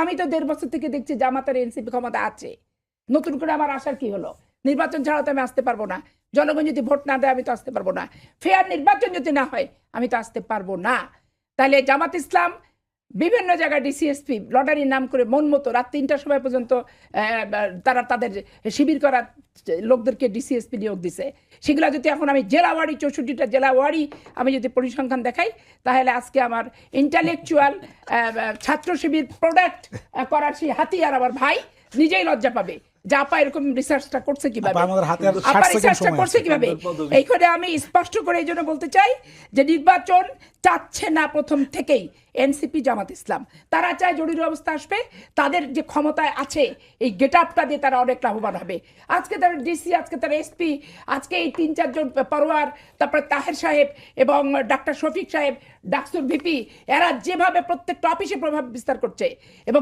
আমি তো দেড় বছর থেকে দেখছি জামাতের এনসিপি ক্ষমতা আছে। নতুন করে আমার আসার কি হলো? নির্বাচন ছাড়া তো আমি আসতে পারব না। জনগণ যদি ভোট না দেয়, আমি তো আসতে পারব না। ফেয়ার নির্বাচন যদি না হয়, আমি তো আসতে পারব না। তাহলে জামাত ইসলাম বিভিন্ন জায়গায় ডিসিএসপি লটারির নাম করে মন মতো রাত তিনটার সময় পর্যন্ত তারা তাদের শিবির করার লোকদেরকে ডিসিএসপি নিয়োগ দিছে। সেগুলো যদি এখন আমি জেলা ওয়ারি চৌষট্টিটা জেলা ওয়ারি আমি যদি পরিসংখ্যান দেখাই, তাহলে আজকে আমার ইন্টালেকচুয়াল ছাত্র শিবির প্রোডাক্ট করার সেই হাতিয়ার আমার ভাই নিজেই লজ্জা পাবে। যে আপা এরকম রিসার্চটা করছে কীভাবে? আপা, আমাদের হাতে আর 60 সেকেন্ড রিসার্চটা করছে কীভাবে? এইখানে আমি স্পষ্ট করে এই জন্য বলতে চাই যে নির্বাচন চাচ্ছে না প্রথম থেকেই এনসিপি জামাত ইসলাম। তারা চায় জরুরি অবস্থা আসবে তাদের যে ক্ষমতায় আছে এই গেট আপটা দিয়ে তারা অনেক লাভবান হবে। আজকে তার ডিসি আজকে তার এসপি আজকে এই তিন চারজন পরোয়ার তারপরে তাহের সাহেব এবং ডাক্তার শফিক সাহেব ডাকসুর ভিপি এরা যেভাবে প্রত্যেকটা অফিসে প্রভাব বিস্তার করছে এবং